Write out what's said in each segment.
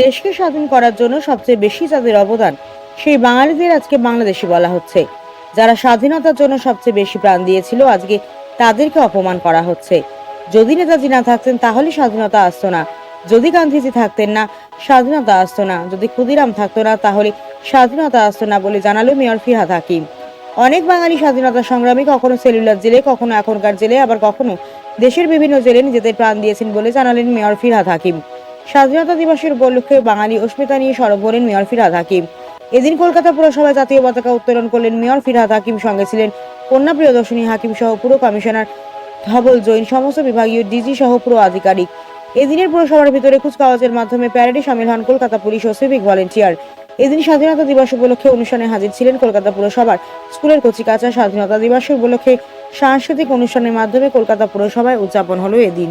দেশকে স্বাধীন করার জন্য সবচেয়ে বেশি যাদের অবদান সেই বাঙালিদের আজকে বাংলাদেশি বলা হচ্ছে যারা স্বাধীনতার জন্য সবচেয়ে বেশি প্রাণ দিয়েছিল আজকে তাদেরকে অপমান করা হচ্ছে যদি নেতাজি না থাকতেন তাহলে স্বাধীনতা আসতো না যদি গান্ধীজি থাকতেন না স্বাধীনতা আসতো না যদি ক্ষুদিরাম থাকতো না তাহলে স্বাধীনতা আসতো না বলে জানালো মেয়র ফিরহাদ হাকিম অনেক বাঙালি স্বাধীনতা সংগ্রামী কখনো সেলুলার জেলে কখনো এখনকার জেলে আবার কখনো দেশের বিভিন্ন জেলে নিজেদের প্রাণ দিয়েছেন বলে জানালেন মেয়র ফিরহাদ হাকিম স্বাধীনতা দিবসের উপলক্ষে বাঙালি অস্মিতা নিয়ে সরব হলেন মেয়র ফিরহাদ হাকিম এদিন কলকাতা পুরসভায় জাতীয় পতাকা উত্তোলন করলেন মেয়র ফিরহাদ হাকিম সঙ্গে ছিলেন কন্যা প্রিয়দর্শনী হাকিম সহ পুরো কমিশনার ধবল জৈন সমস্ত বিভাগীয় ডিজি সহ পুরো আধিকারিক এদিনের পুরসভার ভিতরে কুচকাওয়াজের মাধ্যমে প্যারেডে সামিল হন কলকাতা পুলিশ ও সিভিক ভলেন্টিয়ার এদিন স্বাধীনতা দিবস উপলক্ষে অনুষ্ঠানে হাজির ছিলেন কলকাতা পুরসভার স্কুলের কচিকাচা স্বাধীনতা দিবস উপলক্ষে সাংস্কৃতিক অনুষ্ঠানের মাধ্যমে কলকাতা পুরসভায় উদযাপন হলো এদিন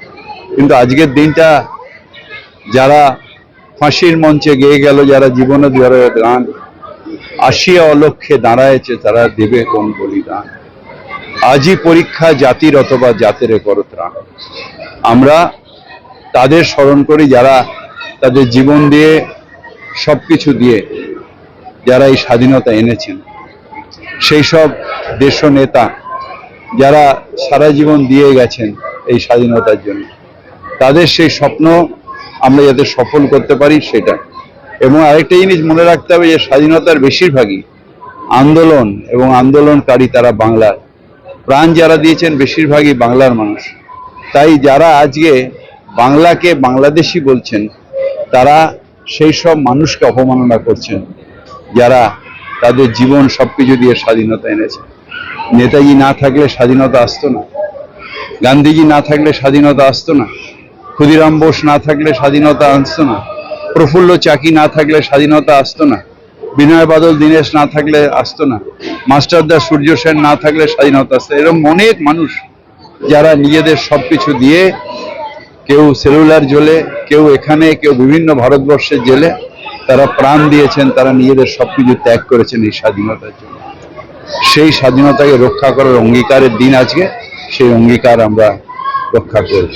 কিন্তু আজকের দিনটা যারা ফাঁসির মঞ্চে গেয়ে গেল যারা জীবনে ধরে গান আসিয়া অলক্ষে দাঁড়ায়ছে তারা দেবে কোন বলিদান আজই পরীক্ষা জাতির অথবা জাতের করত্রাণ আমরা তাদের স্মরণ করি যারা তাদের জীবন দিয়ে সব কিছু দিয়ে যারা এই স্বাধীনতা এনেছেন সেই সব দেশ নেতা যারা সারা জীবন দিয়ে গেছেন এই স্বাধীনতার জন্য তাদের সেই স্বপ্ন আমরা যাতে সফল করতে পারি সেটা এবং আরেকটা জিনিস মনে রাখতে হবে যে স্বাধীনতার বেশিরভাগই আন্দোলন এবং আন্দোলনকারী তারা বাংলার প্রাণ যারা দিয়েছেন বেশিরভাগই বাংলার মানুষ তাই যারা আজকে বাংলাকে বাংলাদেশি বলছেন তারা সেই সব মানুষকে অপমাননা করছেন যারা তাদের জীবন সব কিছু দিয়ে স্বাধীনতা এনেছে নেতাজি না থাকলে স্বাধীনতা আসতো না গান্ধীজি না থাকলে স্বাধীনতা আসতো না ক্ষুদিরাম বোস না থাকলে স্বাধীনতা আসতো না প্রফুল্ল চাকি না থাকলে স্বাধীনতা আসতো না বিনয় বাদল দীনেশ না থাকলে আসতো না মাস্টারদা সূর্য সেন না থাকলে স্বাধীনতা আসতো এরকম অনেক মানুষ যারা নিজেদের সব কিছু দিয়ে কেউ সেলুলার জেলে কেউ এখানে কেউ বিভিন্ন ভারতবর্ষের জেলে তারা প্রাণ দিয়েছেন তারা নিজেদের সব কিছু ত্যাগ করেছেন এই স্বাধীনতার জন্য সেই স্বাধীনতাকে রক্ষা করার অঙ্গীকারের দিন আজকে সেই অঙ্গীকার আমরা রক্ষা করবো